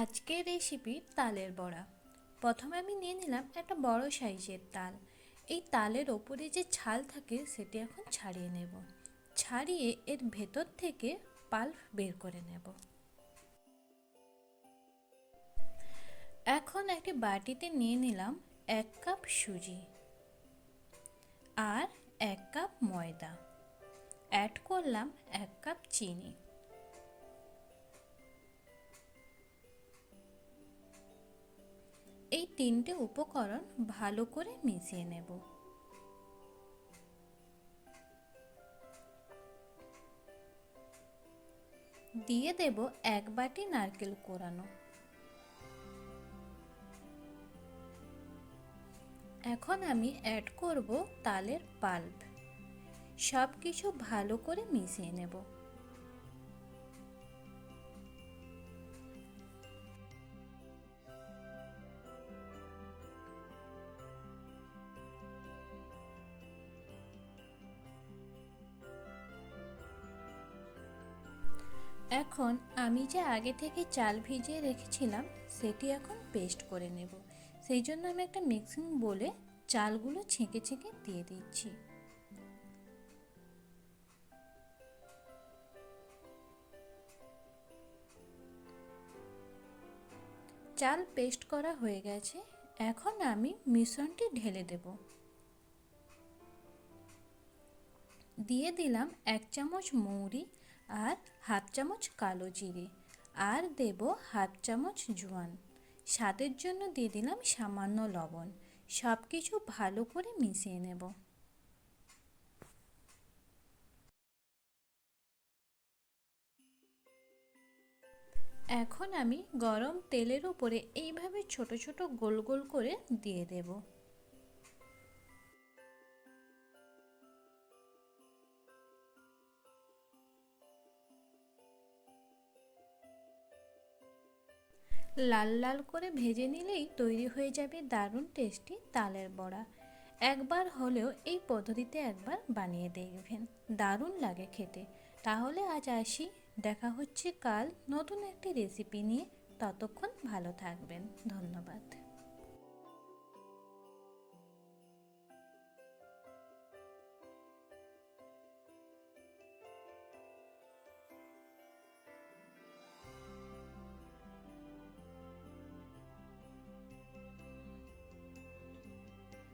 আজকের রেসিপি তালের বড়া। প্রথমে আমি নিয়ে নিলাম একটা বড় সাইজের তাল। এই তালের ওপরে যে ছাল থাকে সেটি এখন ছাড়িয়ে নেব। ছাড়িয়ে এর ভেতর থেকে পাল্প বের করে নেব। এখন একটি বাটিতে নিয়ে নিলাম এক কাপ সুজি আর এক কাপ ময়দা। অ্যাড করলাম এক কাপ চিনি। তিনটে উপকরণ ভালো করে মিশিয়ে নেব। দিয়ে দেব এক বাটি নারকেল কোরানো। এখন আমি অ্যাড করব তালের পাল্প সব কিছু ভালো করে মিশিয়ে নেব। এখন আমি যে আগে থেকে চাল ভিজিয়ে রেখেছিলাম, সেটি এখন পেস্ট করে নেব। সেই জন্য আমি একটা মিক্সিং বলে চালগুলো ছেঁকে ছেঁকে দিয়ে দিচ্ছি। চাল পেস্ট করা হয়ে গেছে। এখন আমি মিশ্রণটি ঢেলে দেব। দিয়ে দিলাম এক চামচ মৌরি আর হাফ চামচ কালো জিরে। আর দেব হাফ চামচ জোয়ান। স্বাদের জন্য দিয়ে দিলাম সামান্য লবণ। সব কিছু ভালো করে মিশিয়ে নেব। এখন আমি গরম তেলের উপরে এইভাবে ছোট ছোট গোল গোল করে দিয়ে দেব। লাল লাল করে ভেজে নিলেই তৈরি হয়ে যাবে দারুণ টেস্টি তালের বড়া। একবার হলেও এই পদ্ধতিতে একবার বানিয়ে দেখবেন। দারুণ লাগে খেতে। তাহলে আজ আসি। দেখা হচ্ছে কাল নতুন একটি রেসিপি নিয়ে। ততক্ষণ ভালো থাকবেন। ধন্যবাদ।